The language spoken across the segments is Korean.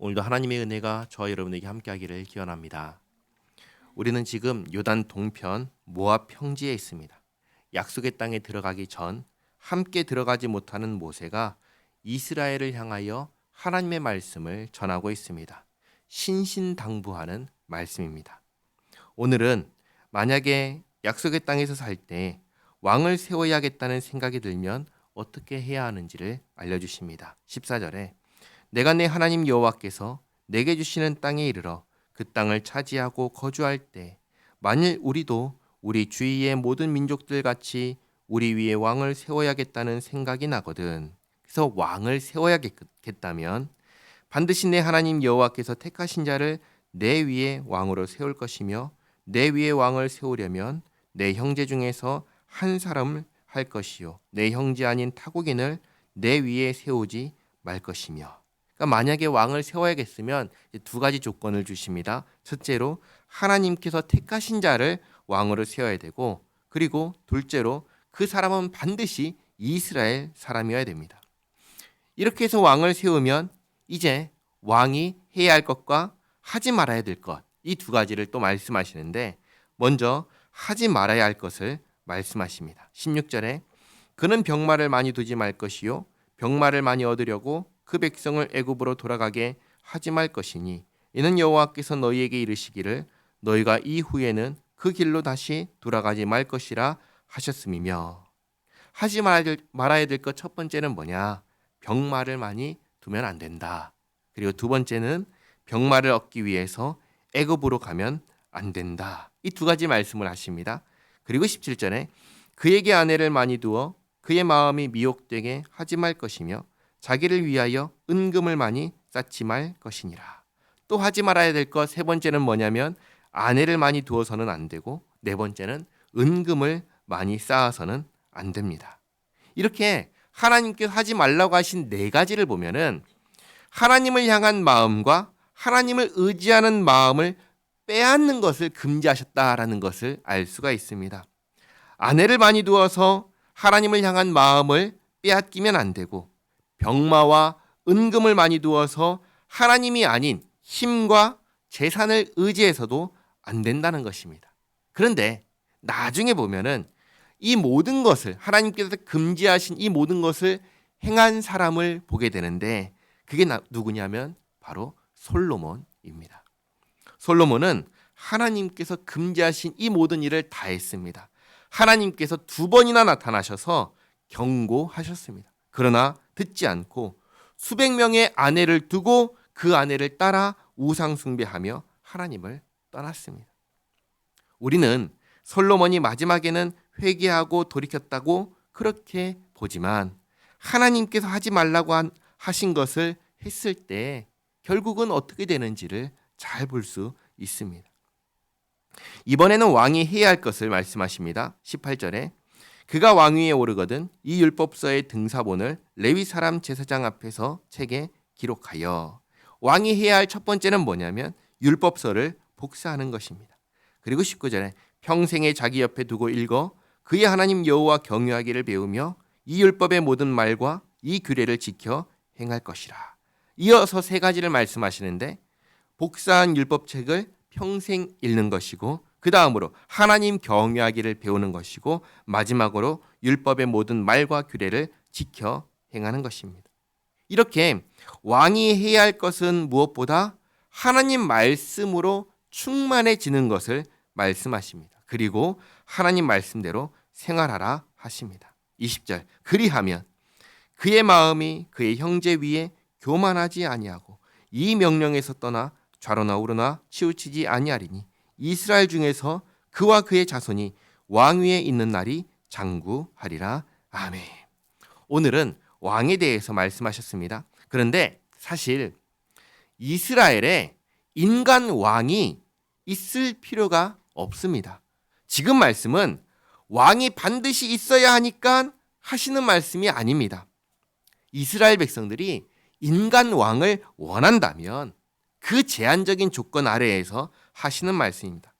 오늘도 하나님의 은혜가 저와 여러분에게 함께하기를 기원합니다. 우리는 지금 요단 동편 모압 평지에 있습니다. 약속의 땅에 들어가기 전 함께 들어가지 못하는 모세가 이스라엘을 향하여 하나님의 말씀을 전하고 있습니다. 신신당부하는 말씀입니다. 오늘은 만약에 약속의 땅에서 살 때 왕을 세워야겠다는 생각이 들면 어떻게 해야 하는지를 알려주십니다. 14절에 내가 내 하나님 여호와께서 내게 주시는 땅에 이르러 그 땅을 차지하고 거주할 때 만일 우리도 우리 주위의 모든 민족들 같이 우리 위에 왕을 세워야겠다는 생각이 나거든. 그래서 왕을 세워야겠다면 반드시 내 하나님 여호와께서 택하신 자를 내 위에 왕으로 세울 것이며 내 위에 왕을 세우려면 내 형제 중에서 한 사람을 할 것이요 내 형제 아닌 타국인을 내 위에 세우지 말 것이며 그러니까 만약에 왕을 세워야겠으면 두 가지 조건을 주십니다. 첫째로 하나님께서 택하신 자를 왕으로 세워야 되고 그리고 둘째로 그 사람은 반드시 이스라엘 사람이어야 됩니다. 이렇게 해서 왕을 세우면 이제 왕이 해야 할 것과 하지 말아야 될 것 이 두 가지를 또 말씀하시는데 먼저 하지 말아야 할 것을 말씀하십니다. 16절에 그는 병마를 많이 두지 말 것이요 병마를 많이 얻으려고 그 백성을 애굽으로 돌아가게 하지 말 것이니 이는 여호와께서 너희에게 이르시기를 너희가 이후에는 그 길로 다시 돌아가지 말 것이라 하셨음이며 하지 말아야 될 것 첫 번째는 뭐냐 병마를 많이 두면 안 된다. 그리고 두 번째는 병마를 얻기 위해서 애굽으로 가면 안 된다. 이 두 가지 말씀을 하십니다. 그리고 17절에 그에게 아내를 많이 두어 그의 마음이 미혹되게 하지 말 것이며 자기를 위하여 은금을 많이 쌓지 말 것이니라. 또 하지 말아야 될 것 세 번째는 뭐냐면 아내를 많이 두어서는 안 되고 네 번째는 은금을 많이 쌓아서는 안 됩니다. 이렇게 하나님께서 하지 말라고 하신 네 가지를 보면은 하나님을 향한 마음과 하나님을 의지하는 마음을 빼앗는 것을 금지하셨다라는 것을 알 수가 있습니다. 아내를 많이 두어서 하나님을 향한 마음을 빼앗기면 안 되고 병마와 은금을 많이 두어서 하나님이 아닌 힘과 재산을 의지해서도 안 된다는 것입니다. 그런데 나중에 보면은 이 모든 것을 하나님께서 금지하신 이 모든 것을 행한 사람을 보게 되는데 그게 누구냐면 바로 솔로몬입니다. 솔로몬은 하나님께서 금지하신 이 모든 일을 다 했습니다. 하나님께서 두 번이나 나타나셔서 경고하셨습니다. 그러나 듣지 않고 수백 명의 아내를 두고 그 아내를 따라 우상숭배하며 하나님을 떠났습니다. 우리는 솔로몬이 마지막에는 회개하고 돌이켰다고 그렇게 보지만 하나님께서 하지 말라고 하신 것을 했을 때 결국은 어떻게 되는지를 잘 볼 수 있습니다. 이번에는 왕이 해야 할 것을 말씀하십니다. 18절에 그가 왕위에 오르거든 이 율법서의 등사본을 레위 사람 제사장 앞에서 책에 기록하여 왕이 해야 할 첫 번째는 뭐냐면 율법서를 복사하는 것입니다. 그리고 19절에 평생에 자기 옆에 두고 읽어 그의 하나님 여호와 경유하기를 배우며 이 율법의 모든 말과 이 규례를 지켜 행할 것이라. 이어서 세 가지를 말씀하시는데 복사한 율법책을 평생 읽는 것이고 그 다음으로 하나님 경외하기를 배우는 것이고 마지막으로 율법의 모든 말과 규례를 지켜 행하는 것입니다. 이렇게 왕이 해야 할 것은 무엇보다 하나님 말씀으로 충만해지는 것을 말씀하십니다. 그리고 하나님 말씀대로 생활하라 하십니다. 20절 그리하면 그의 마음이 그의 형제 위에 교만하지 아니하고 이 명령에서 떠나 좌로나 우로나 치우치지 아니하리니 이스라엘 중에서 그와 그의 자손이 왕위에 있는 날이 장구하리라. 아멘. 오늘은 왕에 대해서 말씀하셨습니다. 그런데 사실 이스라엘에 인간 왕이 있을 필요가 없습니다. 지금 말씀은 왕이 반드시 있어야 하니까 하시는 말씀이 아닙니다. 이스라엘 백성들이 인간 왕을 원한다면 그 제한적인 조건 아래에서 하시는 말씀입니다.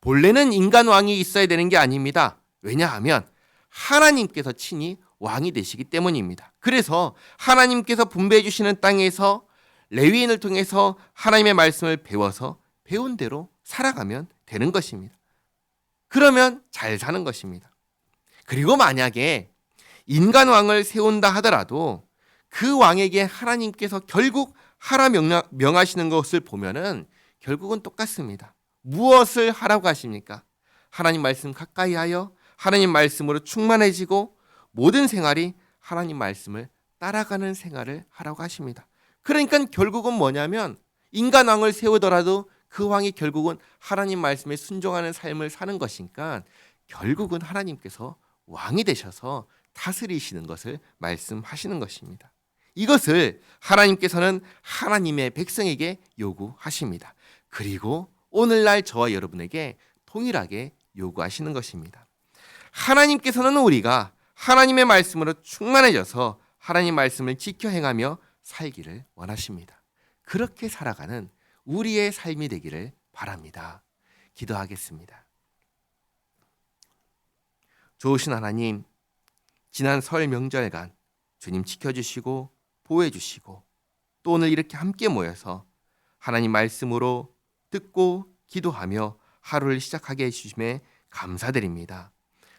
본래는 인간 왕이 있어야 되는 게 아닙니다. 왜냐하면 하나님께서 친히 왕이 되시기 때문입니다. 그래서 하나님께서 분배해 주시는 땅에서 레위인을 통해서 하나님의 말씀을 배워서 배운 대로 살아가면 되는 것입니다. 그러면 잘 사는 것입니다. 그리고 만약에 인간 왕을 세운다 하더라도 그 왕에게 하나님께서 결국 하라 명하, 명하시는 것을 보면은 결국은 똑같습니다. 무엇을 하라고 하십니까? 하나님 말씀 가까이 하여 하나님 말씀으로 충만해지고 모든 생활이 하나님 말씀을 따라가는 생활을 하라고 하십니다. 그러니까 결국은 뭐냐면 인간 왕을 세우더라도 그 왕이 결국은 하나님 말씀에 순종하는 삶을 사는 것이니까 결국은 하나님께서 왕이 되셔서 다스리시는 것을 말씀하시는 것입니다. 이것을 하나님께서는 하나님의 백성에게 요구하십니다. 그리고 오늘날 저와 여러분에게 동일하게 요구하시는 것입니다. 하나님께서는 우리가 하나님의 말씀으로 충만해져서 하나님 말씀을 지켜 행하며 살기를 원하십니다. 그렇게 살아가는 우리의 삶이 되기를 바랍니다. 기도하겠습니다. 좋으신 하나님, 지난 설 명절간 주님 지켜주시고 보호해 주시고 또 오늘 이렇게 함께 모여서 하나님 말씀으로 듣고 기도하며 하루를 시작하게 해주심에 감사드립니다.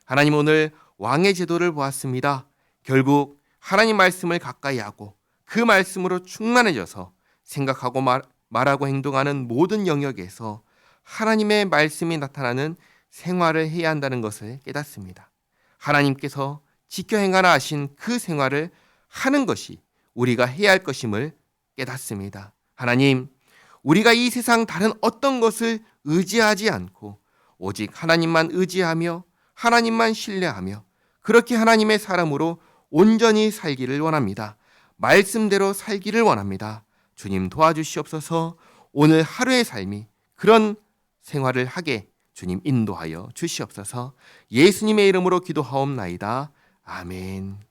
하나님 오늘 왕의 제도를 보았습니다. 결국 하나님 말씀을 가까이 하고 그 말씀으로 충만해져서 생각하고 말, 말하고 행동하는 모든 영역에서 하나님의 말씀이 나타나는 생활을 해야 한다는 것을 깨닫습니다. 하나님께서 지켜 행하라 하신 그 생활을 하는 것이 우리가 해야 할 것임을 깨닫습니다. 하나님, 우리가 이 세상 다른 어떤 것을 의지하지 않고 오직 하나님만 의지하며 하나님만 신뢰하며 그렇게 하나님의 사람으로 온전히 살기를 원합니다. 말씀대로 살기를 원합니다. 주님 도와주시옵소서 오늘 하루의 삶이 그런 생활을 하게 주님 인도하여 주시옵소서 예수님의 이름으로 기도하옵나이다. 아멘.